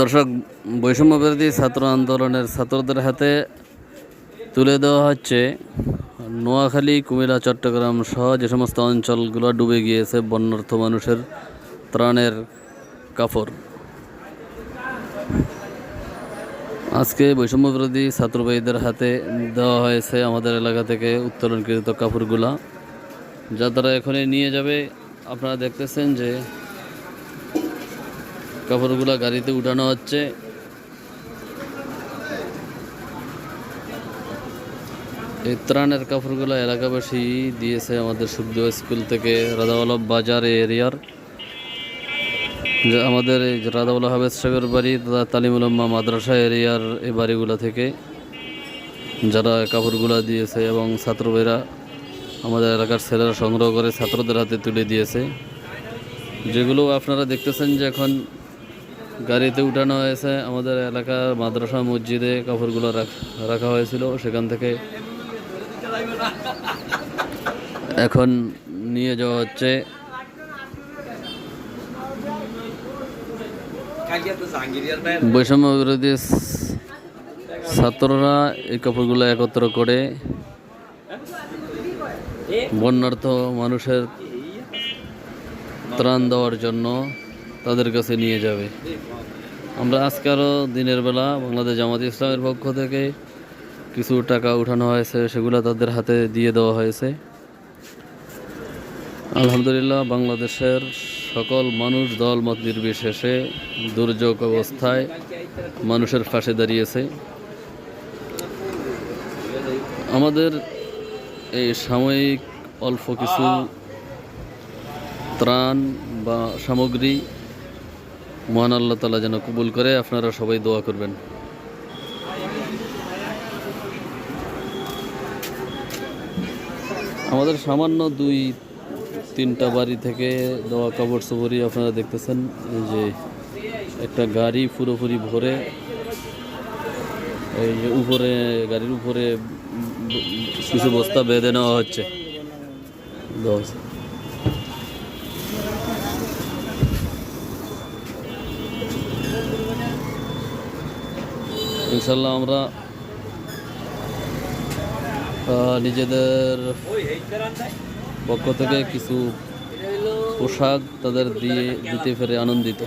দর্শক, বৈষম্য বিরোধী ছাত্র আন্দোলনের ছাত্রদের হাতে তুলে দেওয়া হচ্ছে নোয়াখালী, কুমিল্লা, চট্টগ্রাম সহ যে সমস্ত অঞ্চলগুলো ডুবে গিয়েছে বন্যার্থ মানুষের ত্রাণের কাপড় আজকে বৈষম্য বিরোধী ছাত্রবাহীদের হাতে দেওয়া হয়েছে আমাদের এলাকা থেকে উত্তোলনকৃত কাপড়গুলা যা তারা এখনই নিয়ে যাবে। আপনারা দেখতেছেন যে কাপড়গুলা গাড়িতে উঠানো হচ্ছে। এই ত্রাণের কাপড়গুলো এলাকাবাসী দিয়েছে আমাদের সুখদেব স্কুল থেকে রাধাবল্লভ বাজার এরিয়ার। আমাদের এই রাধাবল্লভ হাবেদ সাহেবের বাড়ি, তথা তালিমুলাম্মা মাদ্রাসা এরিয়ার এই বাড়িগুলো থেকে যারা কাপড়গুলো দিয়েছে এবং ছাত্রবেরা আমাদের এলাকার ছেলেরা সংগ্রহ করে ছাত্রদের হাতে তুলে দিয়েছে। যেগুলো আপনারা দেখতেছেন যে এখন গাড়িতে উঠানো হয়েছে। আমাদের এলাকার মাদ্রাসা, মসজিদে কাপড়গুলো রাখ- হয়েছিল। সেখান থেকে এখন নিয়ে যাওয়া হচ্ছে। বৈষম্য বিরোধী ছাত্ররা এই কাপড়গুলো একত্র করে বন্যার্থ মানুষের ত্রাণ দেওয়ার জন্য তাদের কাছে নিয়ে যাবে। আমরা আজকে আরও দিনের বেলা বাংলাদেশ জামাত ইসলামের পক্ষ থেকে কিছু টাকা উঠানো হয়েছে, সেগুলো তাদের হাতে দিয়ে দেওয়া হয়েছে। আলহামদুলিল্লাহ, বাংলাদেশের সকল মানুষ দল, মত নির্বিশেষে দুর্যোগ অবস্থায় মানুষের পাশে দাঁড়িয়েছে। আমাদের এই সাময়িক অল্প কিছু ত্রাণ বা সামগ্রী মহান আল্লাহ তালা যেন কবুল করে, আপনারা সবাই দোয়া করবেন। আমাদের সামান্য দুই, তিনটা বাড়ি থেকে দেওয়া কাপড় চোপড়ই আপনারা দেখতেছেন যে একটা গাড়ি পুরোপুরি ভরে, এই যে উপরে, গাড়ির উপরে কিছু বস্তা বেঁধে নেওয়া হচ্ছে। ইনশাল্লাহ আমরা নিজেদের পক্ষ থেকে কিছু পোশাক তাদের দিয়ে দিতে ফেরে আনন্দিত।